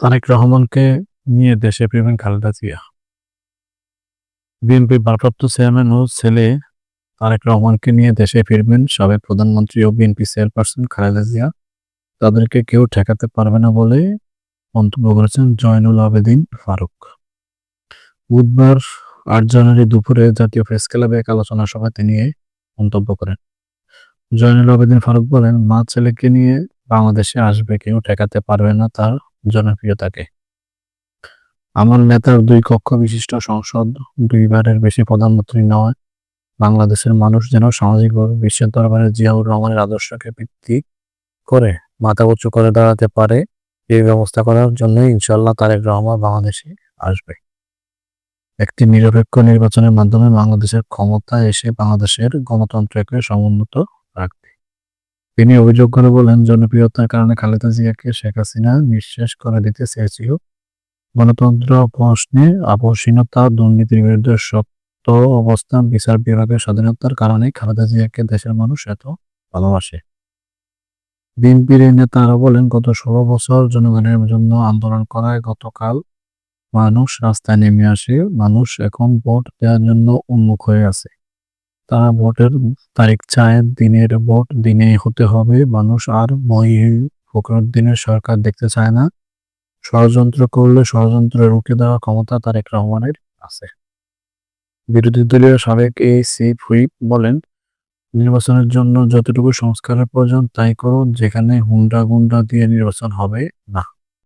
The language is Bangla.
তারেক রহমানকে নিয়ে দেশে ফিরবেন খালেদা জিয়া। বিএনপির ভারপ্রাপ্ত চেয়ারম্যান ও ছেলে তারেক রহমানকে নিয়ে দেশে ফিরবেন সাবেক প্রধানমন্ত্রী ও বিএনপি চেয়ারপারসন খালেদা জিয়া। তাদেরকে কেউ ঠেকাতে পারবে না বলে মন্তব্য করেছেন জয়নুল আবেদিন ফারুক। বুধবার আট জানুয়ারি দুপুরে জাতীয় প্রেস ক্লাবে এক আলোচনা সভায় তিনি মন্তব্য করেন। জয়নুল আবেদিন ফারুক বলেন, মা ছেলেকে নিয়ে বাংলাদেশে আসবে, কেউ ঠেকাতে পারবে না তার জনপ্রিয়তাকে। আমার নেতার দুই কক্ষ বিশিষ্ট সংসদ দুইবারের বেশি প্রধানমন্ত্রী নয়। বাংলাদেশের মানুষ যেন সামাজিকভাবে বিশ্বের দরবারে জিয়াউর রহমানের আদর্শকে ভিত্তি করে মাথা উঁচু করে দাঁড়াতে পারে, এই ব্যবস্থা করার জন্য ইনশাল্লাহ তারেক রহমান বাংলাদেশে আসবে। একটি নিরপেক্ষ নির্বাচনের মাধ্যমে বাংলাদেশের ক্ষমতা এসে বাংলাদেশের গণতন্ত্রকে সমুন্নত তিনি অভিযোগ করে বলেন, জনপ্রিয়তার কারণে খালেদা জিয়াকে শেখ হাসিনা নিঃশেষ করে দিতে চেয়েছিল। গণতন্ত্র প্রশ্নে আপসীনতা দুর্নীতির বিরুদ্ধে শক্ত অবস্থান, বিচার বিভাগের স্বাধীনতার কারণে খালেদা জিয়াকে দেশের মানুষ এত ভালোবাসে। বিএনপির এই নেতা আরও বলেন, গত ষোলো বছর জনগণের জন্য আন্দোলন করায় গতকাল মানুষ রাস্তায় নেমে আসে। মানুষ এখন ভোট দেওয়ার জন্য উন্মুখ হয়ে আছে। তারা ভোটের তারিখ চায় দিনের ভোট দিনে হতে হবে। মানুষ আর মই দিনের সরকার দেখতে চায় না। ষড়যন্ত্র করলে ষড়যন্ত্র রুখে দেওয়া ক্ষমতা তারেক রহমানের আছে। বিরোধী দলীয় সাবেক এ চিফ হুইপ বলেন, নির্বাচনের জন্য যতটুকু সংস্কারের প্রয়োজন তাই করুন, যেখানে হুন্ডা গুন্ডা দিয়ে নির্বাচন হবে না।